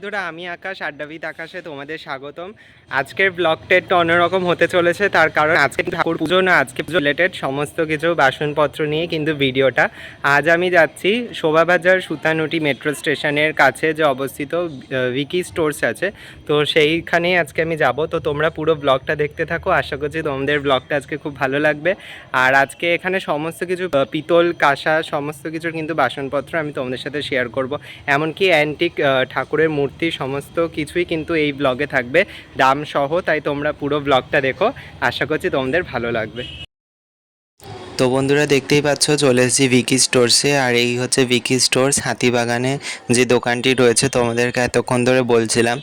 বন্ধুরা, আমি আকাশ আড্ডাবিদ আকাশে তোমাদের স্বাগতম। আজকের ব্লগটা একটু অন্যরকম হতে চলেছে, তার কারণ আজকে ঠাকুর পুজো না, আজকে পুজো রিলেটেড সমস্ত কিছু বাসনপত্র নিয়ে কিন্তু ভিডিওটা। আজ আমি যাচ্ছি শোভাবাজার সুতানুটি মেট্রো স্টেশনের কাছে যে অবস্থিত ভিকি স্টোর্স আছে। তো সেইখানেই আজকে আমি যাব। তো তোমরা পুরো ব্লগটা দেখতে থাকো। আশা করছি তোমাদের ব্লগটা আজকে খুব ভালো লাগবে। আর আজকে এখানে সমস্ত কিছু পিতল, কাঁসা, সমস্ত কিছুর কিন্তু বাসনপত্র আমি তোমাদের সাথে শেয়ার করব। এমনকি অ্যান্টিক ঠাকুরের মূর্তি সমস্ত কিছুই কিন্তু এই ব্লগে থাকবে। দাম সহ, তাই তোমরা পুরো ব্লগটা দেখো। আশা করছি তোমাদের ভালো লাগবে। তো বন্ধুরা দেখতেই পাচ্ছ, চলে এসেছি ভিকি স্টোরসে আর এই হচ্ছে ভিকি স্টোর্স হাতিবাগানে যে দোকানটি রয়েছে তোমাদেরকে এতক্ষণ ধরে বলছিলাম।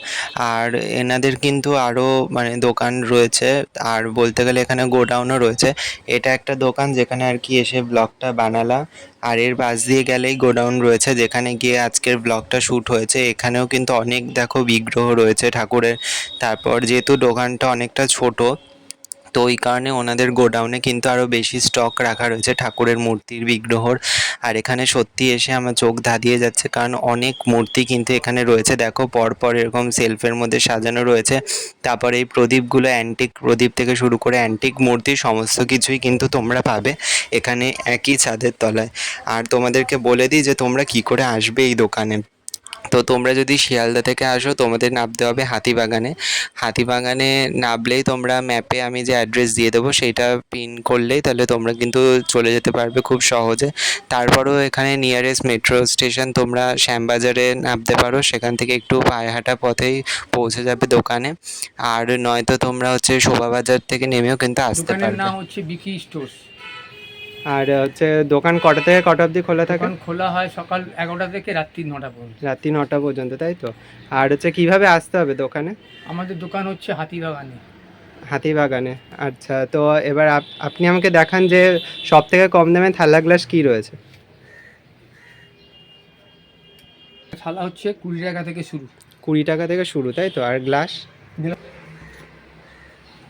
আর এনাদের কিন্তু আরও মানে দোকান রয়েছে, আর বলতে গেলে এখানে গোডাউনও রয়েছে। এটা একটা দোকান যেখানে আর কি এসে ব্লগটা বানালাম। আর এর পাশ দিয়ে গেলেই গোডাউন রয়েছে, যেখানে গিয়ে আজকের ব্লগটা শ্যুট হয়েছে। এখানেও কিন্তু অনেক দেখো বিগ্রহ রয়েছে ঠাকুরের। তারপর যেহেতু দোকানটা অনেকটা ছোট তো ওই কারণে ওনাদের গোডাউনে কিন্তু আরও বেশি স্টক রাখা রয়েছে ঠাকুরের মূর্তির বিগ্রহর। আর এখানে সত্যি এসে আমার চোখ ধাঁধিয়ে যাচ্ছে কারণ অনেক মূর্তি কিন্তু এখানে রয়েছে। দেখো পরপর এরকম সেলফের মধ্যে সাজানো রয়েছে। তারপরে এই প্রদীপগুলো অ্যান্টিক প্রদীপ থেকে শুরু করে অ্যান্টিক মূর্তি সমস্ত কিছুই কিন্তু তোমরা পাবে এখানে একই ছাদের তলায়। আর তোমাদেরকে বলে দিই যে তোমরা কি করে আসবে এই দোকানে। তো তোমরা যদি শিয়ালদা থেকে আসো তোমাদের নামতে হবে হাতিবাগানে। হাতিবাগানে নামলেই তোমরা ম্যাপে আমি যে অ্যাড্রেস দিয়ে দেবো সেইটা পিন করলেই তাহলে তোমরা কিন্তু চলে যেতে পারবে খুব সহজে। তারপরেও এখানে নিয়ারেস্ট মেট্রো স্টেশন তোমরা শ্যামবাজারে নামতে পারো সেখান থেকে একটু পায়ে হাঁটা পথেই পৌঁছে যাবে দোকানে। আর নয়তো তোমরা হচ্ছে শোভাবাজার থেকে নেমেও কিন্তু আসতে পারবে। নাম হচ্ছে বিকি স্টোর্স। আর হচ্ছে দোকান কটা থেকে কটা অবধি খোলা থাকে? খোলা হয় সকাল এগারোটা থেকে রাত্রি নটা পর্যন্ত। রাত্রি নটা পর্যন্ত তাই তো? আর হচ্ছে কীভাবে আসতে হবে দোকানে? আমাদের দোকান হচ্ছে হাতিবাগানে। হাতিবাগানে আচ্ছা। তো এবার আপ- আপনি আমাকে দেখান যে সব থেকে কম দামে থালা গ্লাস কি রয়েছে? থালা হচ্ছে কুড়ি টাকা থেকে শুরু। কুড়ি টাকা থেকে শুরু তাই তো? আর গ্লাস?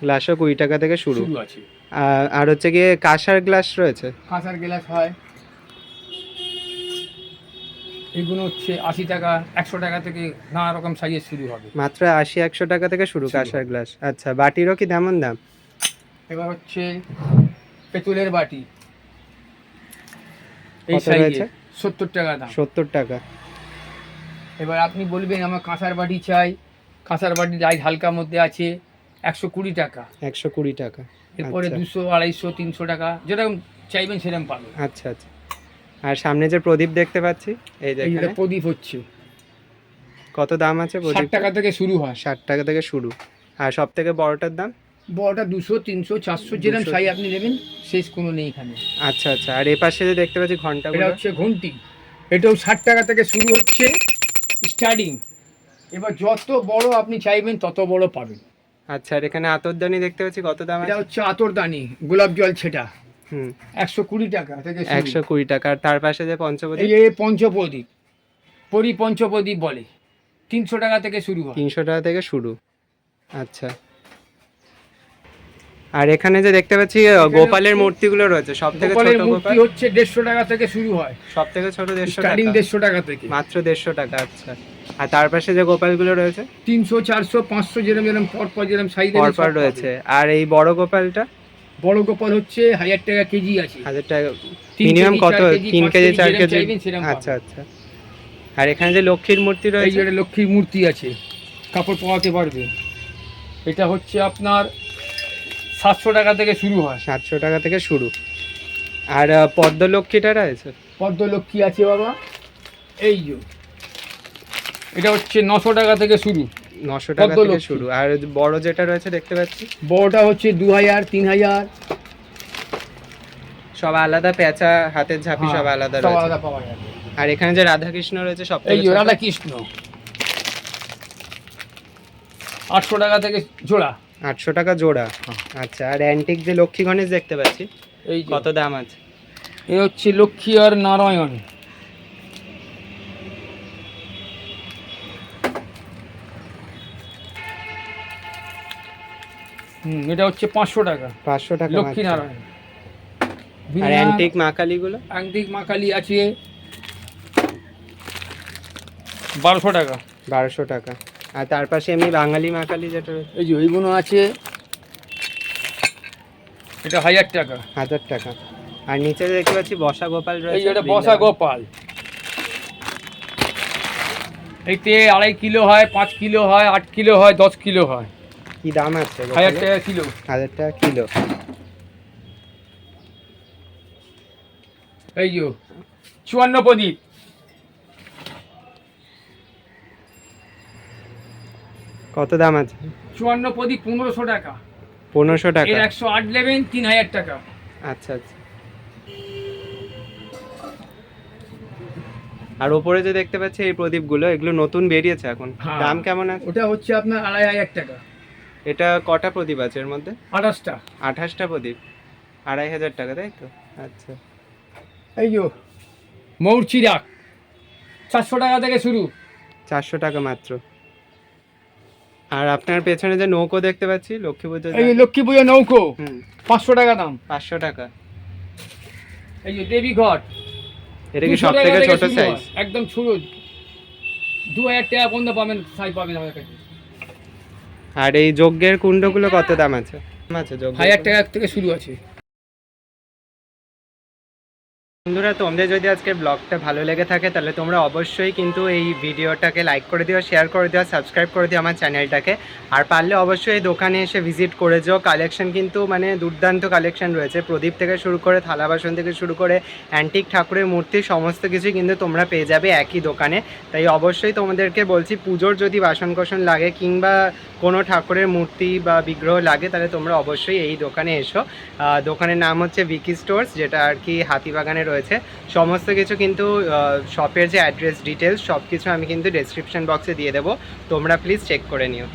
গ্লাসও কুড়ি টাকা থেকে শুরু। শুরু আছে। আর- আর হচ্ছে গিয়ে কাঁসার গ্লাস রয়েছে। কাঁসার গ্লাস হয়। এগুলো হচ্ছে আশি টাকা একশো টাকা থেকে নানা রকম সাইজের শুরু হবে। মাত্র আশি একশো টাকা থেকে শুরু। কাঁসার গ্লাস। আচ্ছা বাটিরও কি তেমন দাম? এবার হচ্ছে পেতলের বাটি। এই? সাইজের সত্তর টাকা দাম। সত্তর টাকা। এবার আপনি বলবেন আমার কাঁসার বাটি চাই। কাঁসার বাটি লাইট হালকার মধ্যে আছে একশো কুড়ি টাকা। একশো কুড়ি টাকা। এরপরে আচ্ছা। দুশো আড়াইশো তিনশো টাকা যেরকম চাইবেন সেরকম পাবেন। আচ্ছা আচ্ছা। আর সামনে যে প্রদীপ দেখতে পাচ্ছি এই যে এখানে। প্রদীপ হচ্ছে। কত দাম আছে ষাট প্রদীপ টাকা থেকে শুরু হয়। ষাট টাকা থেকে শুরু। আর সব থেকে বড়টার দাম? বড়টা দুশো তিনশো চারশো যেরকম সাই আপনি নেবেন শেষ কোনো নেই এখানে। আচ্ছা আচ্ছা। আর এ পাশে যে দেখতে পাচ্ছি ঘণ্টা এটা হচ্ছে ঘন্টি। এটাও ষাট টাকা থেকে শুরু হচ্ছে। স্টার্টিং এবার যত বড় আপনি চাইবেন তত বড় পাবেন। আচ্ছা আর এখানে আতরদানি দেখতে পাচ্ছি কত দাম এটা হচ্ছে আতরদানি গোলাপ জল ছেটা। হুম। একশো কুড়ি টাকা থেকে একশো কুড়ি টাকা আর তার পাশে যে এই পঞ্চবতী পঞ্চপ্রদীপ পরি পঞ্চপ্রদীপ বলে। তিনশো টাকা থেকে শুরু হয়। তিনশো টাকা থেকে শুরু। আচ্ছা। আর এখানে যে দেখতে পাচ্ছি গোপালের মূর্তিগুলো রয়েছে সব থেকে ছোট মূর্তি হচ্ছে দেড়শো টাকা থেকে শুরু হয়। সব থেকে ছোট দেড়শো টাকা। দেড়শো টাকা থেকে। মাত্র দেড়শো টাকা আচ্ছা। আর তার পাশে যে গোপালগুলো রয়েছে? তিনশো চারশো পাঁচশো যেরকম যেরকম পরপর যেরকম সাইজ পরপর রয়েছে। আর এই বড় গোপালটা? বড় গোপাল হচ্ছে হাজার টাকা কেজি আছে। হাজার টাকা মিনিমাম কত? তিন কেজি চার কেজি? আচ্ছা আচ্ছা। আর এখানে যে লক্ষ্মীর মূর্তি রয়েছে? লক্ষ্মীর মূর্তি আছে। কাপড় পরাতে পারবে এটা হচ্ছে আপনার সাতশো টাকা থেকে শুরু হয়। সাতশো টাকা থেকে শুরু। আর আহ, পদ্ম লক্ষ্মীটা রয়েছে? পদ্ম লক্ষ্মী আছে বাবা। এই যে। এটা হচ্ছে নশো টাকা থেকে শুরু। নশো টাকা থেকে শুরু। আর বড় যেটা রয়েছে দেখতে পাচ্ছি? বড়টা হচ্ছে দু হাজার তিন হাজার। সব আলাদা পেঁচা হাতের ঝাঁপি সব আলাদা হ্যাঁ, রয়েছে। আলাদা যাবে আর এখানে যে রাধা কৃষ্ণ রয়েছে সব এই থেকে যে রাধা কৃষ্ণ আটশো টাকা থেকে জোড়া আটশো টাকা জোড়া। আচ্ছা আর অ্যান্টিক যে লক্ষ্মী গণেশ দেখতে পাচ্ছি এই কত দাম আছে? এ হচ্ছে লক্ষ্মী আর নারায়ণ। হুম এটা হচ্ছে পাঁচশো টাকা। পাঁচশো টাকা লক্ষ্মী নারায়ণ। আর অ্যান্টিক মা কালীগুলো অ্যান্টিক মা কালী আছে। বারোশো টাকা। বারোশো টাকা। আর তার পাশে এমনি বাঙালি মাকালি যেটা রয়েছে। এই যে ওইগুলো আছে। এটা হাজার টাকা। হাজার টাকা। আর নিচে দেখতে পাচ্ছি বসা গোপাল এই রয়েছে যে এটা বসা গোপাল। এইতে আড়াই কিলো হয় পাঁচ কিলো হয় আট কিলো হয় দশ কিলো হয়। কি দাম আছে হাজার টাকা কিলো। হাজার টাকা কিলো। এই যে চুয়ান্ন প্রদীপ। কত দাম আছে? চুয়ান্ন প্রদীপ পনেরোশো টাকা। পনেরোশো টাকা। এর একশো আট নেবেন তিন হাজার টাকা। আচ্ছা আচ্ছা। আর ওপরে যে দেখতে পাচ্ছি এই প্রদীপগুলো এগুলো নতুন বেরিয়েছে এখন। হ্যাঁ। দাম কেমন আছে? ওটা হচ্ছে আপনার আড়াই হাজার টাকা। এটা কটা প্রদীপ আছে এর মধ্যে? আঠাশটা। আঠাশটা প্রদীপ। আড়াই হাজার টাকা তাই তো? আচ্ছা। এই যে মৌর চিরাক চারশো টাকা থেকে শুরু। চারশো টাকা মাত্র। আর আপনার পেছনে যে নৌকো দেখতে পাচ্ছি লক্ষ্মী পুজো এই লক্ষ্মী পুজো নৌকো পাঁচশো টাকা দাম। পাঁচশো টাকা। এই যে দেবী ঘট। এটা কি সব থেকে ছোট সাইজ একদম ছোট দু হাজার টাকা পর্যন্ত পাবেন সাইজ পাবেন আমাদের কাছে। আর এই যজ্ঞের কুণ্ডগুলো কত দাম আছে? আছে যজ্ঞ হাজার টাকা থেকে শুরু আছে। বন্ধুরা, তোমাদের যদি আজকের ব্লগটা ভালো লেগে থাকে, তাহলে তোমরা অবশ্যই কিন্তু এই ভিডিওটাকে লাইক করে দিও শেয়ার করে দিও সাবস্ক্রাইব করে দিও আমার চ্যানেলটাকে আর পারলে অবশ্যই এই দোকানে এসে ভিজিট করে যাও। কালেকশন কিন্তু মানে দুর্দান্ত কালেকশন রয়েছে। প্রদীপ থেকে শুরু করে, থালা বাসন থেকে শুরু করে অ্যান্টিক ঠাকুরের মূর্তি, সমস্ত কিছুই কিন্তু তোমরা পেয়ে যাবে একই দোকানে। তাই অবশ্যই তোমাদেরকে বলছি, পুজোর যদি বাসন কোসন লাগে কিংবা কোনো ঠাকুরের মূর্তি বা বিগ্রহ লাগে, তাহলে তোমরা অবশ্যই এই দোকানে এসো। দোকানের নাম হচ্ছে ভিকি স্টোর্স যেটা আর কি হাতিবাগানে রয়েছে। সমস্ত কিছু কিন্তু শপের যে অ্যাড্রেস ডিটেলস সব কিছু আমি কিন্তু ডেসক্রিপশন বক্সে দিয়ে দেবো। তোমরা প্লিজ চেক করে নিও।